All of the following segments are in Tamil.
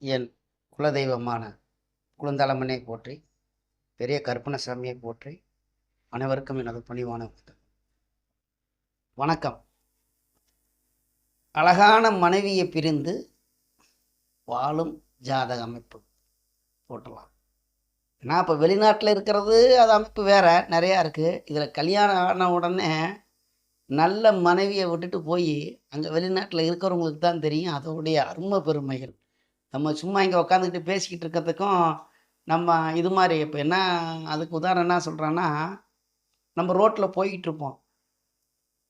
என் குலதெய்வமான குழந்தளமனை போற்றி பெரிய கருப்பணசாமியை போற்றி அனைவருக்கும் எனது பணிவான வணக்கம். வணக்கம் அழகான மனைவியை பிரிந்து வாழும் ஜாதக அமைப்பு போட்டலாம் ஏன்னா இப்போ வெளிநாட்டில் இருக்கிறது அது அமைப்பு வேறு நிறையா இருக்குது இதில் கல்யாணம் ஆன உடனே நல்ல மனைவியை விட்டுட்டு போய் அங்கே வெளிநாட்டில் இருக்கிறவங்களுக்கு தான் தெரியும் அதோடைய அருமை பெருமைகள். நம்ம சும்மா இங்கே உட்காந்துக்கிட்டு பேசிக்கிட்டு இருக்கிறதுக்கும் நம்ம இது மாதிரி இப்போ என்ன அதுக்கு உதாரணம் என்ன சொல்கிறேன்னா நம்ம ரோட்டில் போய்கிட்டு இருப்போம்.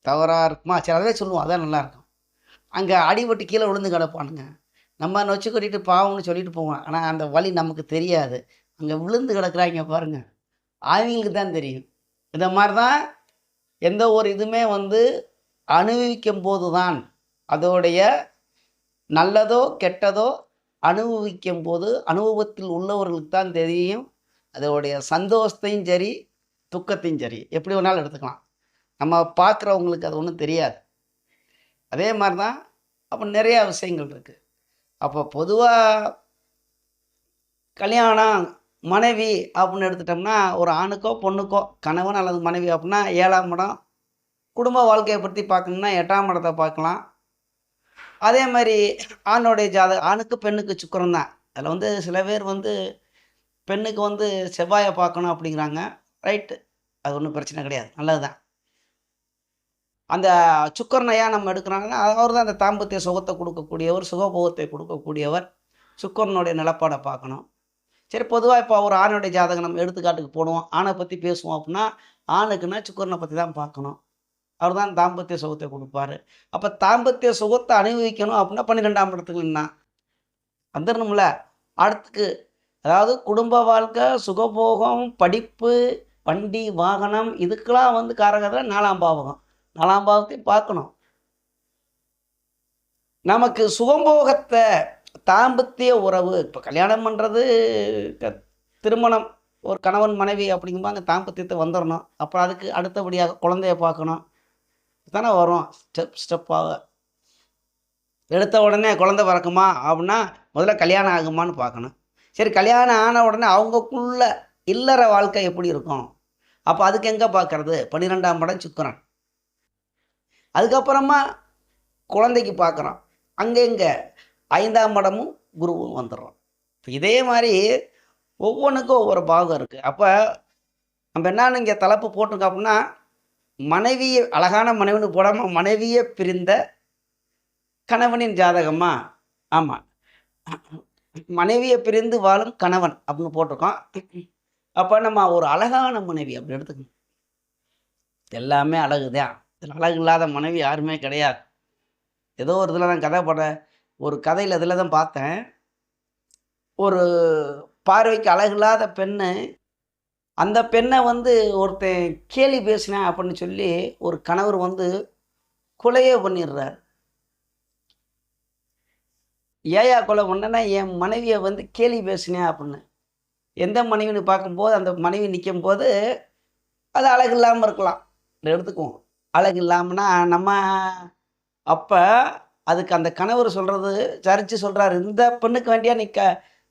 தவறாக இருக்குமா? சரி அதே சொல்லுவோம் அதான் நல்லாயிருக்கும் அங்கே அடிபட்டு கீழே விழுந்து கிடப்பானுங்க. நம்ம நொச்சு கொட்டிட்டு பாவம்னு சொல்லிட்டு போவோம். ஆனால் அந்த வழி நமக்கு தெரியாது. அங்கே விழுந்து கிடக்குறாங்க பாருங்க. அவங்களுக்கு தான் தெரியும். இந்த மாதிரி தான் எந்த ஒரு இதுவுமே வந்து அனுபவிக்கும் போது தான் அதோடைய நல்லதோ கெட்டதோ அனுபவிக்கும் போது அனுபவத்தில் உள்ளவர்களுக்கு தான் தெரியும். அதோடைய சந்தோஷத்தையும் சரி துக்கத்தையும் சரி. எப்படி வேணாலும் எடுத்துக்கலாம். நம்ம பார்க்குறவங்களுக்கு அது ஒன்றும் தெரியாது. அதே மாதிரி தான் அப்போ நிறையா விஷயங்கள் இருக்குது அப்போ பொதுவாக கல்யாணம் மனைவி அப்படின்னு எடுத்துட்டோம்னா ஒரு ஆணுக்கோ பொண்ணுக்கோ கணவன் அல்லது மனைவி அப்படின்னா ஏழாம் இடம். குடும்ப வாழ்க்கையை பற்றி பார்க்கணும்னா எட்டாம் இடத்தை பார்க்கலாம். அதே மாதிரி ஆணுடைய ஜாத ஆணுக்கு பெண்ணுக்கு சுக்கரம் தான். அதில் வந்து சில பேர் வந்து பெண்ணுக்கு வந்து செவ்வாயை பார்க்கணும் அப்படிங்கிறாங்க. ரைட்டு. அது ஒன்றும் பிரச்சனை கிடையாது. நல்லது தான். அந்த சுக்கரனை ஏன் நம்ம எடுக்கிறாங்கன்னா அவர் தான் அந்த தாம்பத்திய சுகத்தை கொடுக்கக்கூடியவர் சுகபோகத்தை கொடுக்கக்கூடியவர். சுக்கரனுடைய நிலப்பாடை பார்க்கணும். சரி பொதுவாக இப்போ ஒரு ஆணுடைய ஜாதகம் நம்ம எடுத்துக்காட்டுக்கு போடுவோம். ஆணை பற்றி பேசுவோம் அப்படின்னா ஆணுக்குன்னா சுக்கரனை பற்றி தான் பார்க்கணும். அவர் தான் தாம்பத்திய சுகத்தை கொடுப்பாரு. அப்போ தாம்பத்திய சுகத்தை அனுபவிக்கணும் அப்படின்னா பன்னிரெண்டாம் இடத்துக்கு நின்னா. வந்துடணும்ல. அடுத்துக்கு அதாவது குடும்ப வாழ்க்கை சுகபோகம் படிப்பு வண்டி வாகனம் இதுக்கெல்லாம் வந்து காரகத்தில் நாலாம் பாவகம். நாலாம் பாவத்தையும் பார்க்கணும். நமக்கு சுகம்போகத்தை தாம்பத்திய உறவு. இப்போ கல்யாணம் பண்ணுறது திருமணம் ஒரு கணவன் மனைவி அப்படிங்கும்போது தாம்பத்தியத்தை வந்துடணும் அப்புறம் அதுக்கு அடுத்தபடியாக குழந்தைய பார்க்கணும். தானே வரும். ஸ்டெப் ஸ்டெப்பாக. எடுத்த உடனே குழந்தை பிறக்குமா? அப்படின்னா முதல்ல கல்யாணம் ஆகுமான்னு பார்க்கணும். சரி கல்யாணம் ஆன உடனே அவங்கக்குள்ள இல்லற வாழ்க்கை எப்படி இருக்கும்? அப்போ அதுக்கு எங்கே பார்க்கறது? பன்னிரெண்டாம் படம் சுக்கரன். அதுக்கப்புறமா குழந்தைக்கு பார்க்குறோம். அங்கே எங்கே ஐந்தாம் மடமும் குருவும் வந்துடுறோம் இப்போ இதே மாதிரி ஒவ்வொன்றுக்கும் ஒவ்வொரு பாகம் இருக்குது அப்போ நம்ம என்னன்னு இங்கே தலைப்பு போட்டிருக்கோம் அப்படின்னா மனைவியை அழகான மனைவின்னு போடாமல் மனைவியை பிரிந்த கணவனின் ஜாதகமா? ஆமாம் மனைவியை பிரிந்து வாழும் கணவன் அப்படின்னு போட்டிருக்கோம். அப்போ நம்ம ஒரு அழகான மனைவி அப்படி எடுத்துக்கணும். எல்லாமே அழகுதான். இதில் அழகு இல்லாத மனைவி யாருமே கிடையாது. ஏதோ ஒரு இதில் தான் கதை பட ஒரு கதையில் இதில் தான் பார்த்தேன். ஒரு பார்வைக்கு அழகில்லாத பெண்ணு அந்த பெண்ணை வந்து ஒருத்தன் கேலி பேசினேன் அப்படின்னு சொல்லி ஒரு கணவர் வந்து கொலையே பண்ணிடுறார். ஏயா கொலை பண்ணனா என் மனைவியை வந்து கேலி பேசினேன் அப்படின்னு. எந்த மனைவின்னு பார்க்கும்போது அந்த மனைவி நிற்கும் போது அது அழகு இல்லாமல் இருக்கலாம். எடுத்துக்குவோம். அழகு இல்லாமன்னா நம்ம அப்போ அதுக்கு அந்த கணவர் சொல்கிறது சரிச்சு சொல்கிறாரு இந்த பெண்ணுக்கு வேண்டியா நீ க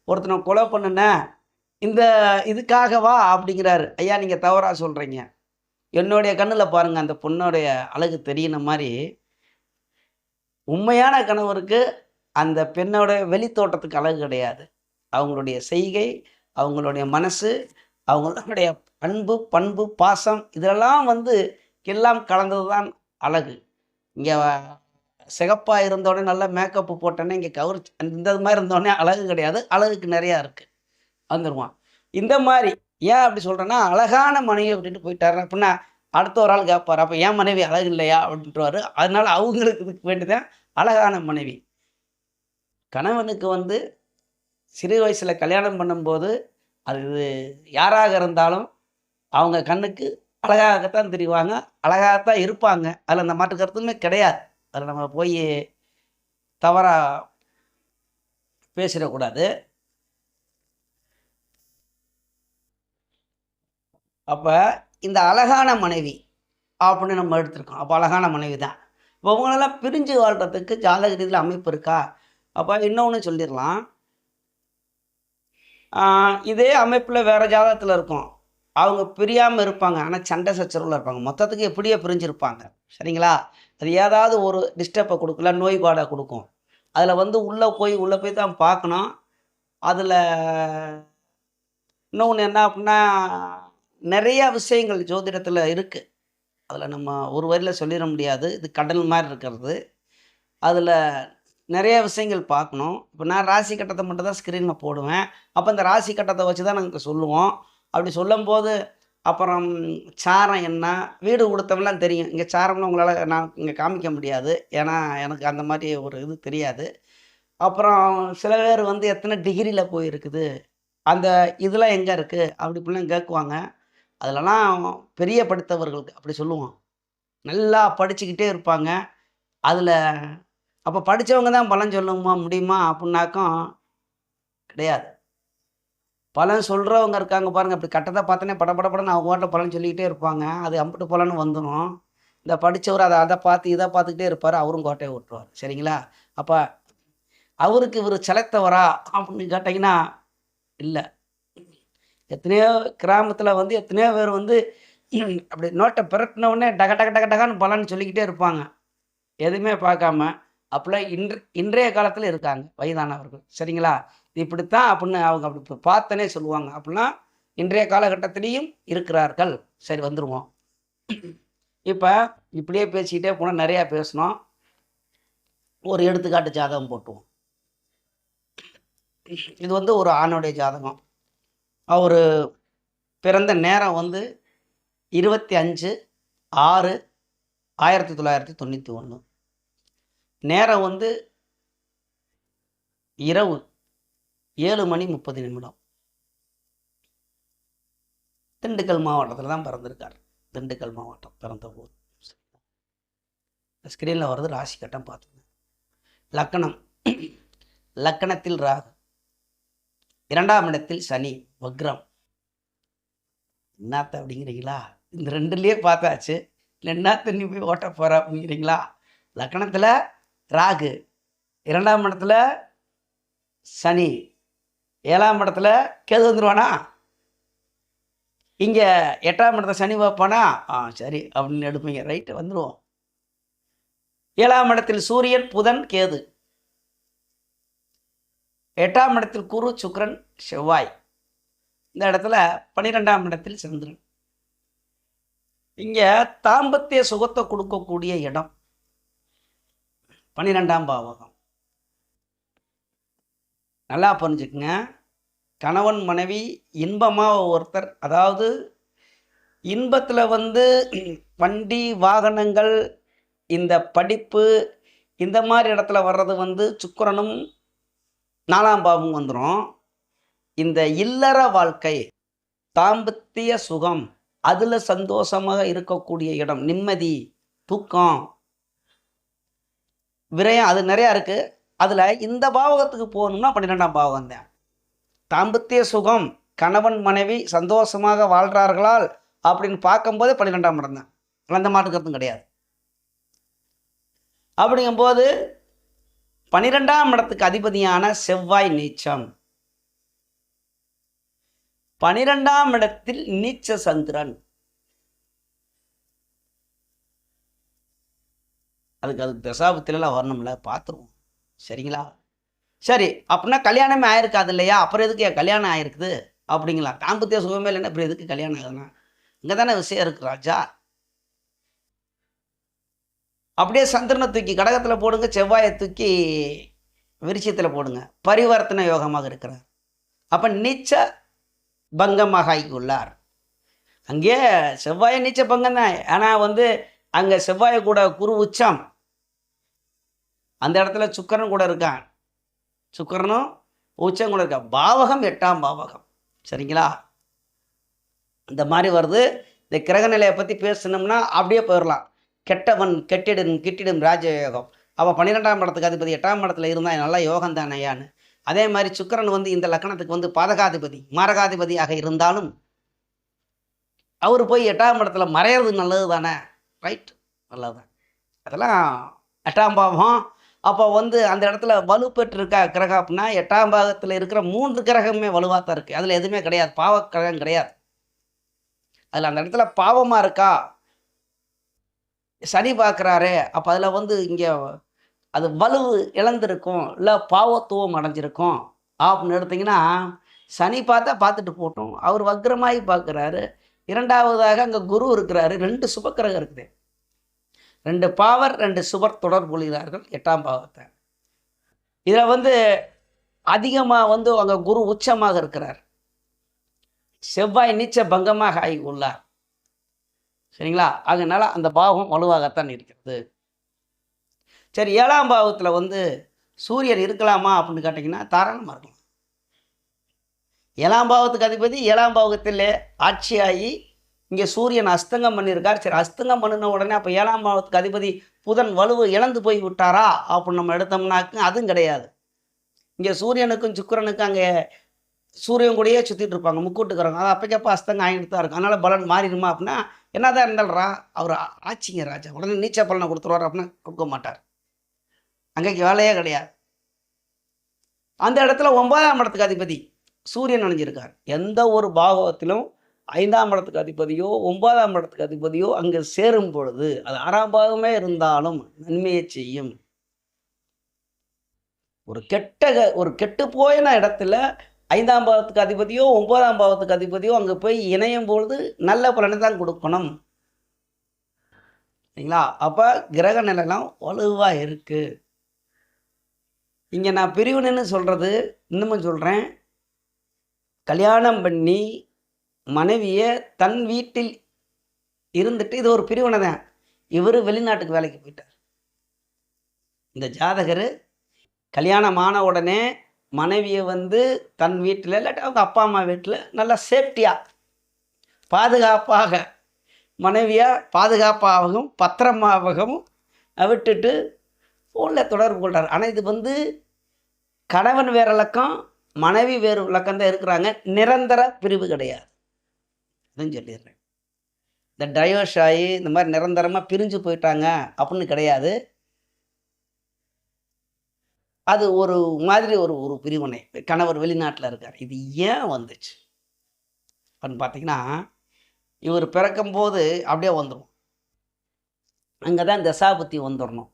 ஒருத்தனை கொலை பண்ணுன? இந்த இதுக்காகவா அப்படிங்கிறாரு. ஐயா நீங்கள் தவறாக சொல்கிறீங்க என்னுடைய கண்ணில் பாருங்கள் அந்த பொண்ணுடைய அழகு தெரியின மாதிரி உண்மையான கணவருக்கு அந்த பெண்ணோட வெளித்தோட்டத்துக்கு அழகு கிடையாது. அவங்களுடைய செய்கை அவங்களுடைய மனசு அவங்களுடைய அன்பு பண்பு பாசம் இதெல்லாம் வந்து எல்லாம் கலந்தது தான் அழகு. இங்கே சிகப்பாக இருந்தோடனே நல்லா மேக்கப்பு போட்டோன்னே இங்கே கவர் இந்த மாதிரி இருந்தோடனே அழகு கிடையாது. அழகுக்கு நிறையா இருக்குது வந்துடுவான் இந்த மாதிரி ஏன் அப்படி சொல்கிறேன்னா அழகான மனைவி அப்படின்ட்டு போயிட்டாரு அப்படின்னா அடுத்த ஒரு ஆள் கேட்பார் அப்போ ஏன் மனைவி அழகு இல்லையா அப்படின்ட்டுவார். அதனால அவங்களுக்கு இதுக்கு வேண்டியதான் அழகான மனைவி. கணவனுக்கு வந்து சிறு வயசில் கல்யாணம் பண்ணும்போது அது யாராக இருந்தாலும் அவங்க கண்ணுக்கு அழகாகத்தான் தெரிவாங்க. அழகாகத்தான் இருப்பாங்க. அதில் அந்த மாற்று கருத்துமே கிடையாது. அதில் நம்ம போய் தவறாக பேசிடக்கூடாது. அப்போ இந்த அழகான மனைவி அப்படின்னு நம்ம எடுத்திருக்கோம். அப்போ அழகான மனைவி தான். இப்போ அவங்களெல்லாம் பிரிஞ்சு வாழ்கிறதுக்கு ஜாதக ரீதியில் அமைப்பு இருக்கா? அப்போ இன்னொன்று சொல்லிடலாம். இதே அமைப்பில் வேறு ஜாதகத்தில் இருக்கும். அவங்க பிரியாமல் இருப்பாங்க. ஆனால் சண்டை சச்சரவில் இருப்பாங்க. மொத்தத்துக்கு எப்படியோ பிரிஞ்சிருப்பாங்க. சரிங்களா? அது ஏதாவது ஒரு டிஸ்டர்பை கொடுக்கல நோய் பாடை கொடுக்கும். அதில் வந்து உள்ளே போய் உள்ளே போய் தான் பார்க்கணும். அதில் இன்னொன்று என்ன அப்படின்னா நிறையா விஷயங்கள் ஜோதிடத்தில் இருக்குது அதில் நம்ம ஒரு வரியில் சொல்லிட முடியாது. இது கடல் மாதிரி இருக்கிறது. அதில் நிறைய விஷயங்கள் பார்க்கணும். இப்போ நான் ராசி கட்டத்தை மட்டும் தான் ஸ்க்ரீனில் போடுவேன். அப்போ இந்த ராசி கட்டத்தை வச்சு தான் நாங்கள் சொல்லுவோம். அப்படி சொல்லும்போது அப்புறம் சாரம் என்ன? வீடு கொடுத்தவெல்லாம் தெரியும். இங்கே சாரம்லாம் உங்களால் நான் இங்கே காமிக்க முடியாது. ஏன்னா எனக்கு அந்த மாதிரி ஒரு இது தெரியாது. அப்புறம் சில பேர் வந்து எத்தனை டிகிரியில் போயிருக்குது? அந்த இதெல்லாம் எங்கே இருக்குது அப்படி இப்படிலாம் கேட்குவாங்க. அதிலலாம் பெரிய படித்தவர்களுக்கு அப்படி சொல்லுவோம். நல்லா படிச்சுக்கிட்டே இருப்பாங்க. அதில் அப்போ படித்தவங்க தான் பலன் சொல்லுமா முடியுமா? அப்படின்னாக்கும் கிடையாது. பலன் சொல்கிறவங்க இருக்காங்க பாருங்கள் அப்படி கட்டத்தை பார்த்தோன்னே பட பட அவங்க வாட்ட பலன் சொல்லிக்கிட்டே இருப்பாங்க. அது அம்பிட்டு பலன் வந்துடும் இந்த படித்தவர் அதை அதை பார்த்து இதை பார்த்துக்கிட்டே இருப்பார். அவரும் கோட்டையை விட்டுருவார் சரிங்களா? அப்போ அவருக்கு இவர் செலக்தவரா அப்படின்னு கேட்டிங்கன்னா இல்லை. எத்தனையோ கிராமத்தில் வந்து எத்தனையோ பேர் வந்து அப்படி நோட்டை பிறட்டின உடனே டக டக டக டகான்னு பலன்னு சொல்லிக்கிட்டே இருப்பாங்க. எதுவுமே பார்க்காம. அப்போல்லாம் இன்று இன்றைய காலத்தில் இருக்காங்க வயதானவர்கள். சரிங்களா? இப்படித்தான் அப்படின்னு அவங்க அப்படி பார்த்தனே சொல்லுவாங்க. அப்படின்னா இன்றைய காலகட்டத்திலையும் இருக்கிறார்கள். சரி வந்துடுவோம் இப்போ இப்படியே பேசிக்கிட்டே போனால் நிறையா பேசணும். ஒரு எடுத்துக்காட்டு ஜாதகம் போட்டுவோம். இது வந்து ஒரு ஆணுடைய ஜாதகம். அவர் பிறந்த நேரம் வந்து இருபத்தி அஞ்சு ஆறு ஆயிரத்தி தொள்ளாயிரத்தி தொண்ணூற்றி ஒன்று நேரம் வந்து இரவு ஏழு மணி முப்பது நிமிடம். திண்டுக்கல் மாவட்டத்தில் தான் பிறந்திருக்கார். திண்டுக்கல் மாவட்டம் பிறந்த ஊர் ஸ்க்ரீனில் வர்றது ராசி கட்டம் பார்த்துங்க லக்கணம். லக்கணத்தில் ராகு. இரண்டாம் இடத்தில் சனி வக்ரம். என்னத்த அப்படிங்கிறீங்களா? இந்த ரெண்டுலேயே பார்த்தாச்சு. இல்லை என்னத்த நீ போய் ஓட்ட போகிற அப்படிங்கிறீங்களா? லக்கணத்தில் ராகு. இரண்டாம் இடத்துல சனி ஏழாம் இடத்துல கேது வந்துடுவானா இங்கே எட்டாம் இடத்துல சனி வைப்பானா ஆ சரி அப்படின்னு எடுப்பீங்க. ரைட்டு வந்துடுவோம் ஏழாம் இடத்தில் சூரியன் புதன் கேது. எட்டாம் இடத்தில் குரு சுக்ரன் செவ்வாய். இந்த இடத்துல பன்னிரெண்டாம் இடத்தில் சந்திரன். இங்கே தாம்பத்திய சுகத்தை கொடுக்கக்கூடிய இடம். பன்னிரெண்டாம் பாவகம். நல்லா புரிஞ்சுக்குங்க. கணவன் மனைவி இன்பமாக ஒருத்தர் அதாவது இன்பத்தில் வந்து வண்டி வாகனங்கள் இந்த படிப்பு இந்த மாதிரி இடத்துல வர்றது வந்து சுக்கரனும் நாலாம் பாவம் வந்துடும் இந்த இல்லற வாழ்க்கை தாம்பத்திய சுகம் அதில் சந்தோஷமாக இருக்கக்கூடிய இடம் நிம்மதி தூக்கம் விரயம் அது நிறையா இருக்குது அதில் இந்த பாவகத்துக்கு போகணும்னா பன்னிரெண்டாம் பாவகம் தான். தாம்பத்திய சுகம் கணவன் மனைவி சந்தோஷமாக வாழ்கிறார்களால் அப்படின்னு பார்க்கும்போது பன்னிரெண்டாம் இடம் தான் அந்த மாட்டுக்கிறதும் கிடையாது. அப்படிங்கும்போது பனிரெண்டாம் இடத்துக்கு அதிபதியான செவ்வாய் நீச்சம். பனிரெண்டாம் இடத்தில் நீச்ச சந்திரன். அதுக்கு அதுக்கு தசாபத்திலலாம் வரணும்ல பார்த்துருவோம். சரிங்களா? சரி அப்படின்னா கல்யாணமே ஆயிருக்காது இல்லையா? அப்புறம் எதுக்கு என் கல்யாணம் ஆயிருக்குது? அப்படிங்களா? தாம்பத்திய சுகமே இல்லைன்னா அப்புறம் எதுக்கு கல்யாணம் ஆகுதுன்னா? இங்கே தானே விஷயம் இருக்கு ராஜா. அப்படியே சந்திரனை தூக்கி கடகத்தில் போடுங்க செவ்வாயை தூக்கி விருச்சியத்தில் போடுங்க. பரிவர்த்தனை யோகமாக இருக்கிறார். அப்போ நீச்ச பங்கமாக ஆகியுள்ளார். அங்கே செவ்வாய் நீச்ச பங்கம் தான். ஆனால் வந்து அங்கே செவ்வாய் கூட குரு உச்சம். அந்த இடத்துல சுக்கரன் கூட இருக்கான். சுக்கரனும் உச்சம் கூட இருக்கான் பாவகம் எட்டாம் பாவகம். சரிங்களா? இந்த மாதிரி வருது. இந்த கிரக நிலையை பற்றி பேசணும்னா அப்படியே போயிடலாம் கெட்டவன் கெட்டிடும் கிட்டிடும் ராஜயோகம். அவள் பன்னிரெண்டாம் இடத்துக்கு அதிபதி எட்டாம் இடத்துல இருந்தால் நல்ல யோகம் தானையான்னு அதே மாதிரி சுக்கரன் வந்து இந்த லக்கணத்துக்கு வந்து பாதகாதிபதி மாரகாதிபதியாக இருந்தாலும் அவர் போய் எட்டாம் இடத்துல மறையிறது நல்லது தானே? ரைட் நல்லது தான். அதெல்லாம் எட்டாம் பாவம் அப்போ வந்து அந்த இடத்துல வலு இருக்கா கிரகம் அப்படின்னா எட்டாம் பாகத்தில் இருக்கிற மூன்று கிரகமே வலுவாக தான் இருக்குது அதில் எதுவுமே கிடையாது. பாவ கிரகம் கிடையாது. அதில் அந்த இடத்துல பாவமாக இருக்கா? சனி பார்க்குறாரு அப்போ அதில் வந்து இங்கே அது வலு இழந்திருக்கும் இல்லை பாவத்துவம் அடைஞ்சிருக்கும். அப்படின்னு எடுத்திங்கன்னா சனி பார்த்தா பார்த்துட்டு போட்டோம் அவர் வக்ரமாகி பார்க்குறாரு. இரண்டாவதாக அங்கே குரு இருக்கிறாரு. ரெண்டு சுபக்கிரகம் இருக்குது. ரெண்டு பாவர் ரெண்டு சுவர் தொடர்புகிறார்கள் எட்டாம் பாவத்தை. இதில் வந்து அதிகமாக வந்து அவங்க குரு உச்சமாக இருக்கிறார். செவ்வாய் நீச்ச பங்கமாக ஆகி உள்ளார். சரிங்களா? அதனால அந்த பாவம் வலுவாகத்தான் இருக்கிறது. சரி ஏழாம் பாவத்தில் வந்து சூரியன் இருக்கலாமா அப்படின்னு கேட்டிங்கன்னா தாராளமாக இருக்கலாம். ஏழாம் பாவத்துக்கு அதிபதி ஏழாம் பாவத்தில் ஆட்சியாகி இங்கே சூரியன் அஸ்தங்கம் பண்ணியிருக்கார். சரி அஸ்தங்கம் பண்ணின உடனே அப்போ ஏழாம் பாவத்துக்கு அதிபதி புதன் வலுவு இழந்து போய் விட்டாரா அப்படின்னு நம்ம எடுத்தோம்னாக்கும் அதுவும் கிடையாது. இங்கே சூரியனுக்கும் சுக்கிரனுக்கும் அங்கே சூரியன் கூடயே சுற்றிட்டு இருப்பாங்க முக்கூட்டுக்கிறவங்க அது அப்பக்கப்போ அஸ்தங்கம் ஆகிட்டு தான் இருக்கும். அதனால் பலன் மாறிடுமா அப்படின்னா என்னதான் இருந்தாலும் ரா அவர் ஆட்சிங்க ராஜா. உடனே நீச்ச பலனை கொடுத்துருவார் அப்படின்னு கொடுக்க மாட்டார். அங்கே வேலையே கிடையாது. அந்த இடத்துல ஒன்பதாம் இடத்துக்கு அதிபதி சூரியன் அணிஞ்சிருக்கார். எந்த ஒரு பாகவத்திலும் ஐந்தாம் இடத்துக்கு அதிபதியோ ஒன்பதாம் இடத்துக்கு அதிபதியோ அங்கே சேரும் பொழுது அது ஆறாம் பாகமே இருந்தாலும் நன்மையை செய்யும். ஒரு கெட்ட க- ஒரு கெட்டு போயின இடத்துல ஐந்தாம் பாவத்துக்கு அதிபதியோ ஒன்பதாம் பாவத்துக்கு அதிபதியோ அங்கே போய் இணையும் பொழுது நல்ல பலனை தான் கொடுக்கணும். சரிங்களா அப்போ கிரக நிலைலாம் வலுவாக இருக்குது இங்கே நான் பிரிவினைன்னு சொல்கிறது இன்னமும் சொல்கிறேன் கல்யாணம் பண்ணி மனைவியை தன் வீட்டில் இருந்துட்டு இது ஒரு பிரிவினை தான் இவர் வெளிநாட்டுக்கு வேலைக்கு போயிட்டார். இந்த ஜாதகர் கல்யாணம் ஆன உடனே மனைவியை வந்து தன் வீட்டில் இல்லாட்டி அவங்க அப்பா அம்மா வீட்டில் நல்லா சேஃப்டியாக பாதுகாப்பாக மனைவியாக பாதுகாப்பாகவும் பத்திரமாகவும் விட்டுட்டு ஃபோனில் தொடர்பு கொள்கிறார் ஆனால் இது வந்து கணவன் வேறு இலக்கம் மனைவி வேறு இலக்கம் தான் இருக்கிறாங்க. நிரந்தர பிரிவு கிடையாது. அதுவும் சொல்லிடுறேன். இந்த டைவர்ஸ் ஆகி இந்த மாதிரி நிரந்தரமாக பிரிஞ்சு போயிட்டாங்க அப்படின்னு கிடையாது. அது ஒரு மாதிரி ஒரு ஒரு பிரிவினை. கணவர் வெளிநாட்டில் இருக்கார். இது ஏன் வந்துச்சு? அப்படின்னு பார்த்தீங்கன்னா இவர் பிறக்கும்போது அப்படியே வந்துடும் அங்கே தான் தசாபுத்தி வந்துடணும்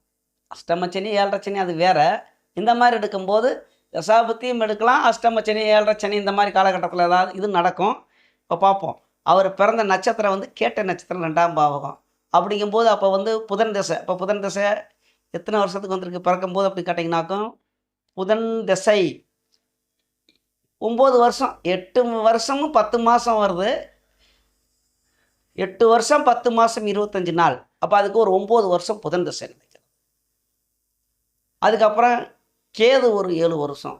அஷ்டமச்சனி ஏழரை அது வேற. இந்த மாதிரி எடுக்கும்போது தசாபுத்தியும் எடுக்கலாம் அஷ்டமச்சனி ஏழரை இந்த மாதிரி காலகட்டத்தில் ஏதாவது இது நடக்கும். இப்போ பார்ப்போம். அவர் பிறந்த நட்சத்திரம் வந்து கேட்ட நட்சத்திரம் ரெண்டாம் பாவகம். அப்படிங்கும்போது அப்போ வந்து புதன் திசை. இப்போ புதன் திசை எத்தனை வருஷத்துக்கு வந்திருக்கு? பிறக்கும்போது அப்படி கேட்டிங்கனாக்கும் புதன் திசை ஒம்பது வருஷம். எட்டு வருஷமும் பத்து மாதம் வருது. எட்டு வருஷம் பத்து மாதம் இருபத்தஞ்சி நாள். அப்போ அதுக்கு ஒரு ஒம்பது வருஷம் புதன் திசை நினைக்கிறேன் அதுக்கப்புறம் கேது ஒரு ஏழு வருஷம்.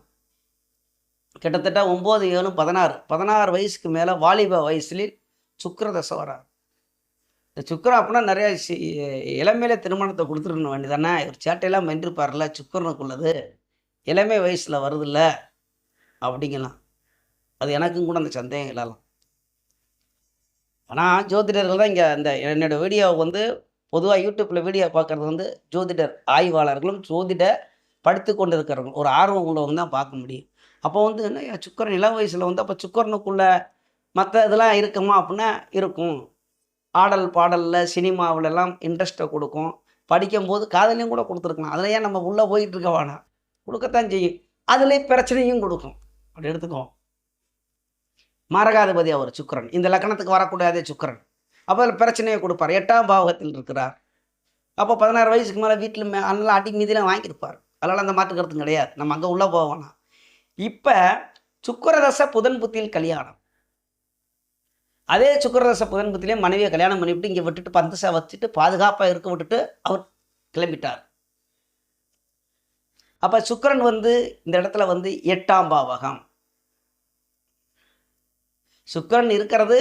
கிட்டத்தட்ட ஒம்பது ஏழு பதினாறு. பதினாறு வயசுக்கு மேலே வாலிப வயசுல சுக்கரதசை வராது இந்த சுக்கரம் அப்படின்னா நிறையா சி- இளமையில திருமணத்தை கொடுத்துருக்க வேண்டியதானே ஒரு சேட்டையெல்லாம் வென்றிருப்பார்ல சுக்கரனுக்குள்ளது. இளமை வயசில் வருதுல்ல அப்படிங்கலாம். அது எனக்கும் கூட அந்த சந்தேகம் இல்லாமல் ஆனால் ஜோதிடர்கள் தான் இங்கே இந்த என்னோட வீடியோவை வந்து பொதுவாக யூடியூப்பில் வீடியோ பார்க்குறது வந்து ஜோதிடர் ஆய்வாளர்களும் ஜோதிட படித்து கொண்டு இருக்கிறவங்க ஒரு ஆர்வம் உள்ளவங்க தான் பார்க்க முடியும். அப்போ வந்து என்ன சுக்கரன் இளம் வயசில் வந்து அப்போ சுக்கரனுக்குள்ள மற்ற இதெல்லாம் இருக்குமா? அப்படின்னா இருக்கும். ஆடல் பாடலில் சினிமாவுல எல்லாம் இன்ட்ரெஸ்ட்டை கொடுக்கும். படிக்கும்போது காதலையும் கூட கொடுத்துருக்கலாம். அதில் ஏன் நம்ம உள்ளே போயிட்டு இருக்க வேணாம்? கொடுக்கத்தான் செய்யும். அதுலேயே பிரச்சனையும் கொடுக்கும். அப்படி எடுத்துக்கோ. மாரகாதிபதி அவர் சுக்கிரன். இந்த லக்கணத்துக்கு வரக்கூடாதே சுக்கரன். அப்போ அதில் பிரச்சனையை கொடுப்பார். எட்டாம் பாவகத்தில் இருக்கிறார். அப்போ பதினாறு வயசுக்கு மேலே வீட்டில் மே அதெல்லாம் அடி மீதிலாம் வாங்கியிருப்பார். அதனால் அந்த மாற்று கருத்து கிடையாது. நம்ம அங்கே உள்ளே போவோம்னா இப்போ சுக்கரரச புதன் புத்தியில் கல்யாணம். அதே சுக்கரரச புதன் புத்திலே மனைவியை கல்யாணம் பண்ணிவிட்டு இங்கே விட்டுட்டு பந்துசை வச்சுட்டு பாதுகாப்பாக இருக்க விட்டுட்டு அவர் கிளம்பிட்டார். அப்போ சுக்கரன் வந்து இந்த இடத்துல வந்து எட்டாம் பாவகம். சுக்கிரன் இருக்கிறது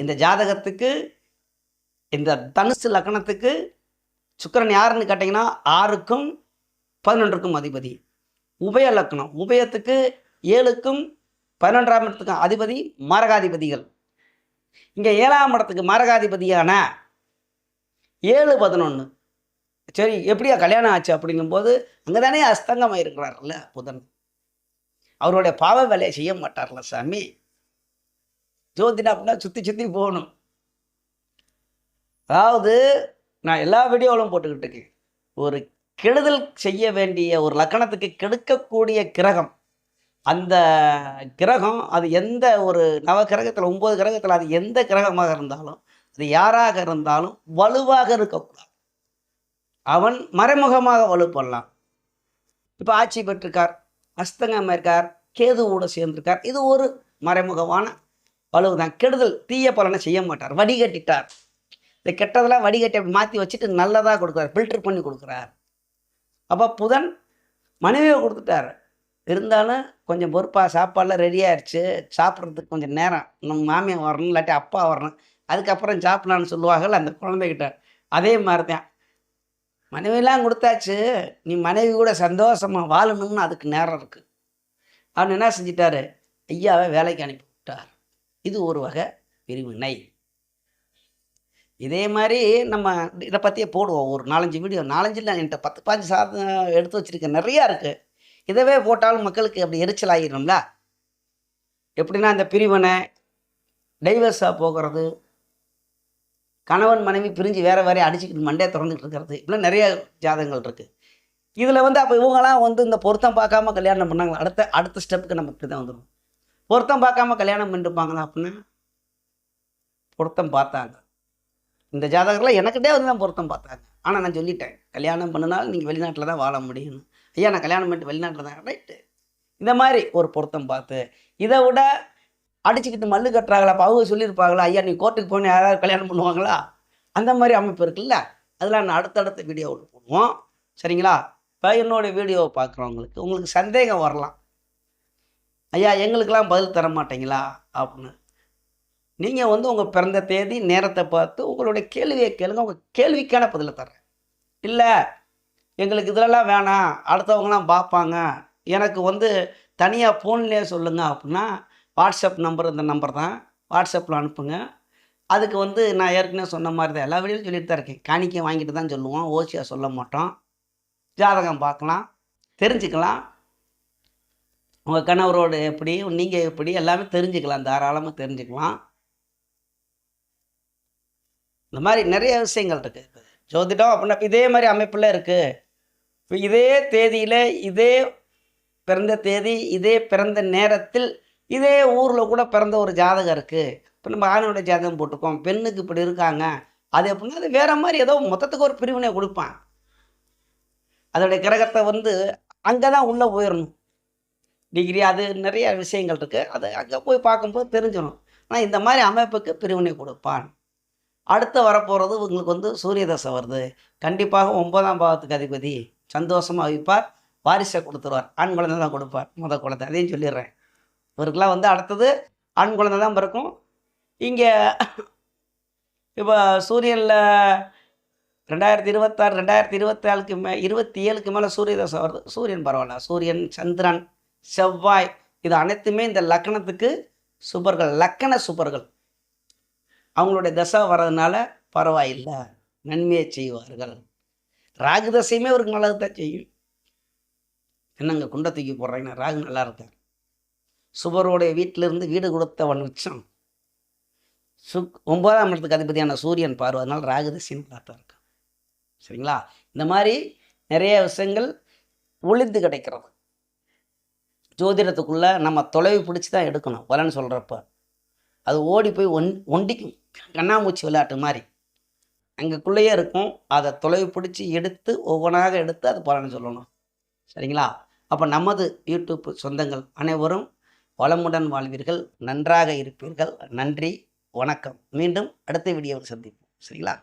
இந்த ஜாதகத்துக்கு இந்த தனுசு லக்னத்துக்கு சுக்கிரன் யாருன்னு கேட்டிங்கன்னா ஆறுக்கும் பதினொன்றுக்கும் அதிபதி. உபய லக்னம். உபயத்துக்கு ஏழுக்கும் பதினொன்றாம் இடத்துக்கும் அதிபதி மரகாதிபதிகள். இங்கே ஏழாம் இடத்துக்கு மரகாதிபதியான ஏழு பதினொன்று சரி எப்படியா கல்யாணம் ஆச்சு அப்படிங்கும்போது அங்கே தானே அஸ்தங்கமாக இருக்கிறார்ல புதன். அவருடைய பாவ வேலையை செய்ய மாட்டார்ல சாமி. ஜோதிடம் அப்படின்னா சுற்றி சுற்றி போகணும். அதாவது நான் எல்லா வீடியோவிலும் போட்டுக்கிட்டு இருக்கேன். ஒரு கெடுதல் செய்ய வேண்டிய ஒரு லக்கணத்துக்கு கெடுக்கக்கூடிய கிரகம். அந்த கிரகம் அது எந்த ஒரு நவ கிரகத்தில் ஒம்பது கிரகத்தில் அது எந்த கிரகமாக இருந்தாலும் அது யாராக இருந்தாலும் வலுவாக இருக்கக்கூடாது. அவன் மறைமுகமாக வலுப்படலாம். இப்போ ஆட்சி பெற்றிருக்கார் அஸ்தங்கமாக இருக்கார் கேதுவோட சேர்ந்திருக்கார். இது ஒரு மறைமுகமான வலுவு தான் கெடுதல் தீய பலனை செய்ய மாட்டார். வடிகட்டிட்டார். இந்த கெட்டதெல்லாம் வடிகட்டி அப்படி மாற்றி வச்சுட்டு நல்லதாக கொடுக்குறார் ஃபில்டர் பண்ணி கொடுக்குறார். அப்போ புதன் மனைவியை கொடுத்துட்டார். இருந்தாலும் கொஞ்சம் பொறுப்பாக சாப்பாடெலாம் ரெடி ஆயிடுச்சு சாப்பிட்றதுக்கு கொஞ்சம் நேரம். நம்ம மாமியார் வரணும் இல்லாட்டி அப்பா வரணும். அதுக்கப்புறம் சாப்பிடலான்னு சொல்லுவாங்கல்ல அந்த குழந்தைகிட்ட. அதே மாதிரி தான் மனைவிலாம் கொடுத்தாச்சு. நீ மனைவி கூட சந்தோஷமாக வாழணும்னு அதுக்கு நேரம் இருக்குது அவன் என்ன செஞ்சிட்டாரு? ஐயாவை வேலைக்கு அனுப்பி விட்டார். இது ஒரு வகை பிரிவினை இதே மாதிரி நம்ம இதை பற்றியே போடுவோம். ஒரு நாலஞ்சு வீடியோ நாலஞ்சு இல்லை என்கிட்ட பத்து பாஞ்சு சாதம் எடுத்து வச்சுருக்கேன் நிறையா இருக்குது இதவே போட்டாலும் மக்களுக்கு அப்படி எரிச்சல் ஆகிடும்ல? எப்படின்னா இந்த பிரிவினை டைவர்ஸாக போகிறது கணவன் மனைவி பிரிஞ்சு வேறு வேறையை அடிச்சுக்கிட்டு மண்டையை திறந்துக்கிட்டு இருக்கிறது இப்படிலாம் நிறைய ஜாதகங்கள் இருக்குது இதில் வந்து அப்போ இவங்களாம் வந்து இந்த பொருத்தம் பார்க்காம கல்யாணம் பண்ணாங்க அடுத்த அடுத்த ஸ்டெப்புக்கு நம்ம இப்படி தான் வந்துடும் பொருத்தம் பார்க்காம கல்யாணம் பண்ணிருப்பாங்களா அப்படின்னா? பொருத்தம் பார்த்தாங்க. இந்த ஜாதகர்லாம் எனக்கிட்டே வந்து தான் பொருத்தம் பார்த்தாங்க. ஆனால் நான் சொல்லிட்டேன் கல்யாணம் பண்ணினாலும் நீங்கள் வெளிநாட்டில் தான் வாழ முடியும் ஐயா நான் கல்யாணம் பண்ணிட்டு வெளிநாட்டில் தான் ரைட்டு இந்த மாதிரி ஒரு பொருத்தம் பார்த்து இதை விட அடிச்சுக்கிட்டு மல்லு கட்டுறாங்களா அப்போ அவங்க சொல்லியிருப்பாங்களா ஐயா நீ கோர்ட்டுக்கு போன யாராவது கல்யாணம் பண்ணுவாங்களா? அந்த மாதிரி அமைப்பு இருக்குல்ல அதெல்லாம் நான் அடுத்தடுத்த வீடியோவில் போடுவோம். சரிங்களா? இப்போ வீடியோவை பார்க்குறவங்களுக்கு உங்களுக்கு சந்தேகம் வரலாம். ஐயா எங்களுக்கெல்லாம் பதில் தர மாட்டீங்களா அப்படின்னு. நீங்கள் வந்து உங்கள் பிறந்த தேதி நேரத்தை பார்த்து உங்களுடைய கேள்வியை கேளுங்க. உங்கள் கேள்விக்கான பதிலை தர்றேன். இல்லை எங்களுக்கு இதிலெல்லாம் வேணாம். அடுத்தவங்களாம் பார்ப்பாங்க. எனக்கு வந்து தனியாக ஃபோன்லேயே சொல்லுங்கள் அப்படின்னா வாட்ஸ்அப் நம்பர் இந்த நம்பர் தான். வாட்ஸ்அப்பில் அனுப்புங்க. அதுக்கு வந்து நான் ஏற்கனவே சொன்ன மாதிரி தான் எல்லா வீடியோவும் சொல்லிட்டு தான் இருக்கேன். காணிக்கை வாங்கிட்டு தான் சொல்லுவோம். ஓசியாக சொல்ல மாட்டோம். ஜாதகம் பார்க்கலாம். தெரிஞ்சுக்கலாம். உங்கள் கணவரோடு எப்படி நீங்கள் எப்படி எல்லாமே தெரிஞ்சுக்கலாம். தாராளமாக தெரிஞ்சுக்கலாம். இந்த மாதிரி நிறைய விஷயங்கள் இருக்குது ஜோதிடம் அப்படின்னா இதே மாதிரி அமைப்பில் இருக்குது இப்போ இதே தேதியில் இதே பிறந்த தேதி இதே பிறந்த நேரத்தில் இதே ஊரில் கூட பிறந்த ஒரு ஜாதகம் இருக்குது இப்போ நம்ம ஆணுடைய ஜாதகம் போட்டுக்கோம் பெண்ணுக்கு இப்படி இருக்காங்க. அது எப்படின்னா அது வேறு மாதிரி ஏதோ மொத்தத்துக்கு ஒரு பிரிவினை கொடுப்பான். அதோடைய கிரகத்தை வந்து அங்கே தான் உள்ளே போயிடணும் டிகிரி அது நிறைய விஷயங்கள் இருக்குது அது அங்கே போய் பார்க்கும்போது தெரிஞ்சிடும் ஆனால் இந்த மாதிரி அமைப்புக்கு பிரிவினை கொடுப்பான். அடுத்து வரப்போகிறது உங்களுக்கு வந்து சூரிய தசை வருது. கண்டிப்பாக ஒன்பதாம் பாவத்துக்கு அதிபதி சந்தோஷமாக வைப்பார் வாரிசை கொடுத்துருவார். ஆண் குழந்தை தான் கொடுப்பார் முத குழந்தை. அதையும் சொல்லிடுறேன். இவருக்கெல்லாம் வந்து அடுத்தது ஆண் குழந்தை தான் பிறக்கும். இங்கே இப்போ சூரியனில் ரெண்டாயிரத்தி இருபத்தாறு ரெண்டாயிரத்தி இருபத்தாலுக்கு மே இருபத்தி ஏழுக்கு மேலே சூரிய தசை வருது. சூரியன் பரவாயில்ல. சூரியன் சந்திரன் செவ்வாய் இது அனைத்துமே இந்த லக்கணத்துக்கு சுபர்கள் லக்கண சுபர்கள். அவங்களுடைய தசை வர்றதுனால பரவாயில்லை நன்மையை செய்வார்கள். ராகு தசையுமே அவருக்கு நல்லது தான் செய்யும். என்னங்க குண்டை தூக்கி போடுறீங்கன்னா ராகு நல்லா இருக்கார் சுபருடைய வீட்டிலிருந்து வீடு கொடுத்தவன் உச்சம் சுக் ஒன்பதாம் இடத்துக்கு அதிபதியான சூரியன் பார்வை அதனால் ராகு தசைன்னு நல்லா தான் சரிங்களா? இந்த மாதிரி நிறைய விஷயங்கள் ஒளிந்து கிடைக்கிறது. ஜோதிடத்துக்குள்ளே நம்ம தொலைவு பிடிச்சி தான் எடுக்கணும் பலன் சொல்கிறப்ப அது ஓடி போய் ஒன் ஒண்டிக்கும். கண்ணாமூச்சி விளையாட்டு மாதிரி. அங்கக்குள்ளேயே இருக்கும். அதை தொலைவு பிடிச்சி எடுத்து ஒவ்வொன்றாக எடுத்து அது பலன் சொல்லணும். சரிங்களா? அப்போ நமது யூடியூப் சொந்தங்கள் அனைவரும் வளமுடன் வாழ்வீர்கள். நன்றாக இருப்பீர்கள். நன்றி. வணக்கம். மீண்டும் அடுத்த வீடியோவில் சந்திப்போம். சரிங்களா?